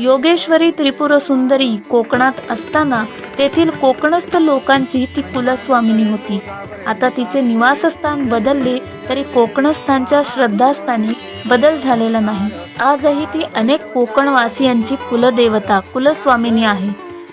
योगेश्वरी त्रिपुर सुंदरी कोकणात असताना तेथील कोकणस्थ लोकांची ती कुलस्वामिनी होती. आता तिचे निवासस्थान बदलले तरी कोकणस्थांच्या श्रद्धास्थानी बदल झालेला नाही. आजही ती अनेक कोकणवासियांची कुलदेवता कुलस्वामिनी आहे.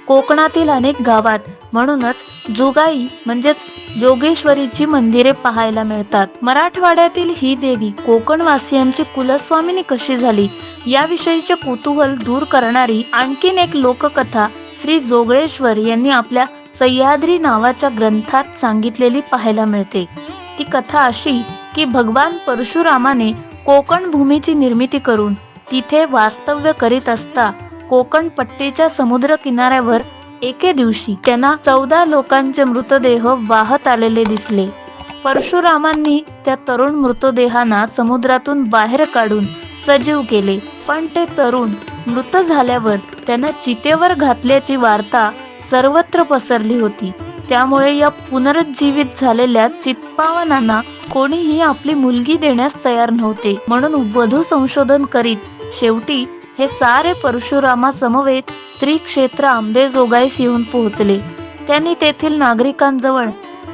कोकणातील अनेक गावात म्हणूनच जुगाई म्हणजेच जोगेश्वरीची मंदिरे पाहायला मिळतात. मराठवाड्यातील ही देवी कोकणवासियांची कुलस्वामिनी कशी झाली? याविषयीचे कुतूहल दूर करणारी आणखीन एक लोककथा श्री जोगळेश्वर यांनी आपल्या सह्याद्री नावाच्या ग्रंथात सांगितलेली पाहायला मिळते. ती कथा अशी की भगवान परशुरामाने कोकण भूमीची निर्मिती करून तिथे वास्तव्य करीत असता कोकण पट्टीच्या समुद्र किनाऱ्यावर एके दिवशी त्यांना चौदा लोकांचे मृतदेह वाहत आलेले दिसले. परशुरामांनी त्या तरुण मृतदेहांना समुद्रातून बाहेर काढून सजीव केले पण ते तरुण मृत झाल्यावर त्यांना चितेवर घातल्याची वार्ता सर्वत्र पसरली होती. त्यामुळे या पुनरुज्जीवित झालेल्या चित्पावनांना कोणीही आपली मुलगी देण्यास तयार नव्हते. म्हणून वधू संशोधन करीत शेवटी हे सारे परशुरामा समवेत क्षेत्र आंबेजोगाईस येऊन पोहोचले. त्यांनी तेथील नागरिकांजवळ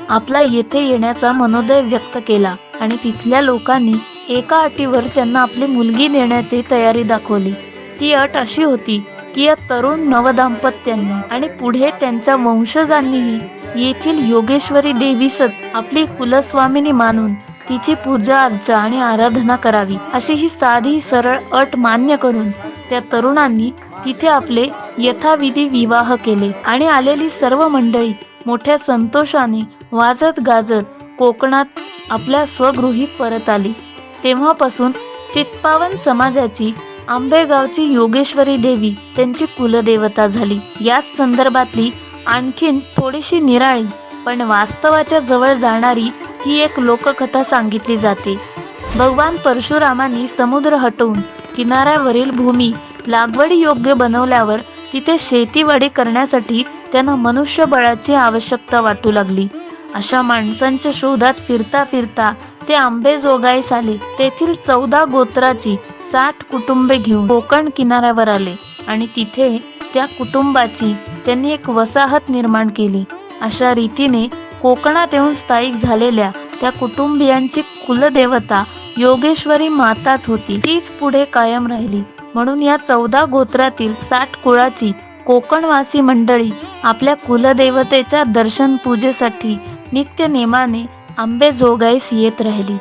आपला येथे येण्याचा मनोदय व्यक्त केला आणि तिथल्या लोकांनी एका अटीवर त्यांना आपली मुलगी देण्याची तयारी दाखवली. ती अट अशी होती की या तरुण नवदाम्पत्यांनी आणि पुढे त्यांच्या वंशजांनीही येथील योगेश्वरी देवीसच आपली कुलस्वामिनी मानून तिची पूजा अर्चा आणि आराधना करावी अशी ही साधी सरळ अट मान्य करून त्या तरुणांनी तिथे आपले यथाविधी विवाह केले आणि आलेली सर्व मंडळी मोठ्या संतोषाने वाजत गाजत कोकणात आपल्या स्वगृही परत आली. तेव्हापासून चित्पावन समाजाची आंबेगावची योगेश्वरी देवी त्यांची कुलदेवता झाली. याच संदर्भातली आणखीन थोडीशी निराळी पण वास्तवाच्या जवळ जाणारी ही एक लोककथा सांगितली जाते. भगवान परशुरामांनी समुद्र हटवून किनाऱ्यावरील भूमी लागवडी योग्य बनवल्यावर तिथे शेतीवाडी करण्यासाठी त्यांना मनुष्यबळाची आवश्यकता वाटू लागली. अशा माणसांच्या शोधात फिरता फिरता ते आंबेजोगाईस आले. तेथील चौदा गोत्राची साठ कुटुंबे घेऊन कोकण किनाऱ्यावर आले आणि तिथे त्या कुटुंबाची त्यांनी एक वसाहत निर्माण केली. अशा रीतीने कोकणात येऊन स्थायिक झालेल्या त्या कुटुंबियांची कुलदेवता योगेश्वरी माताच होती. तीच पुढे कायम राहिली. म्हणून या चौदा गोत्रातील साठ कुळाची कोकणवासी मंडळी आपल्या कुलदेवतेच्या दर्शन पूजेसाठी नित्य नेमाने आंबेजोगाईस येत राहिली.